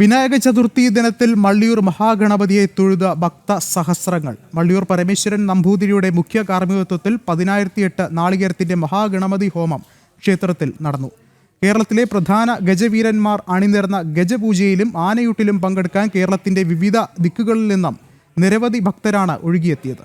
വിനായക ചതുർത്ഥി ദിനത്തിൽ മള്ളിയൂർ മഹാഗണപതിയെ തൊഴുത ഭക്ത സഹസ്രങ്ങൾ. മള്ളിയൂർ പരമേശ്വരൻ നമ്പൂതിരിയുടെ മുഖ്യ കാർമ്മികത്വത്തിൽ പതിനായിരത്തിയെട്ട് നാളികേരത്തിന്റെ മഹാഗണപതി ഹോമം ക്ഷേത്രത്തിൽ നടന്നു. കേരളത്തിലെ പ്രധാന ഗജവീരന്മാർ അണിനിരന്ന ഗജപൂജയിലും ആനയൂട്ടിലും പങ്കെടുക്കാൻ കേരളത്തിന്റെ വിവിധ ദിക്കുകളിൽ നിന്നും നിരവധി ഭക്തരാണ് ഒഴുകിയെത്തിയത്.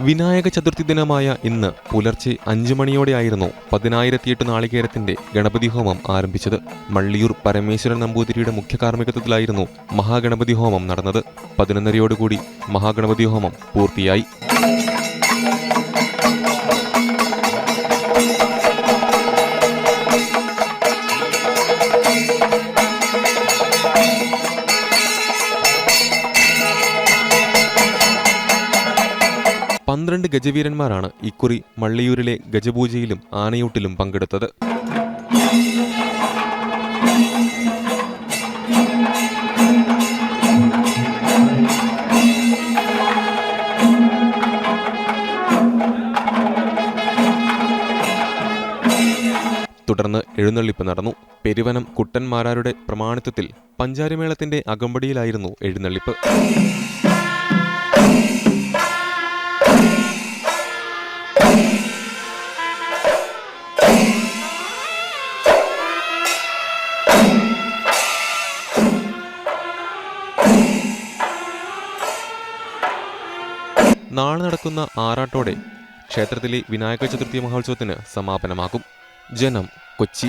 വിനായക ചതുർത്ഥി ദിനമായ ഇന്ന് പുലർച്ചെ അഞ്ചു മണിയോടെയായിരുന്നു പതിനായിരത്തിയെട്ട് നാളികേരത്തിന്റെ ഗണപതി ഹോമം ആരംഭിച്ചത്. മള്ളിയൂർ പരമേശ്വരൻ നമ്പൂതിരിയുടെ മുഖ്യ കാർമ്മികത്വത്തിലായിരുന്നു മഹാഗണപതി ഹോമം നടന്നത്. പതിനൊന്നരയോടുകൂടി മഹാഗണപതി ഹോമം പൂർത്തിയായി. പന്ത്രണ്ട് ഗജവീരന്മാരാണ് ഇക്കുറി മള്ളിയൂരിലെ ഗജപൂജയിലും ആനയൂട്ടിലും പങ്കെടുത്തത്. തുടർന്ന് എഴുന്നള്ളിപ്പ് നടന്നു. പെരുവനം കുട്ടന്മാരാരുടെ പ്രമാണിത്വത്തിൽ പഞ്ചാരിമേളത്തിന്റെ അകമ്പടിയിലായിരുന്നു എഴുന്നള്ളിപ്പ്. നാളെ നടക്കുന്ന ആറാട്ടോടെ ക്ഷേത്രത്തിലെ വിനായക ചതുർത്ഥി മഹോത്സവത്തിന് സമാപനമാകും. ജനം കൊച്ചി.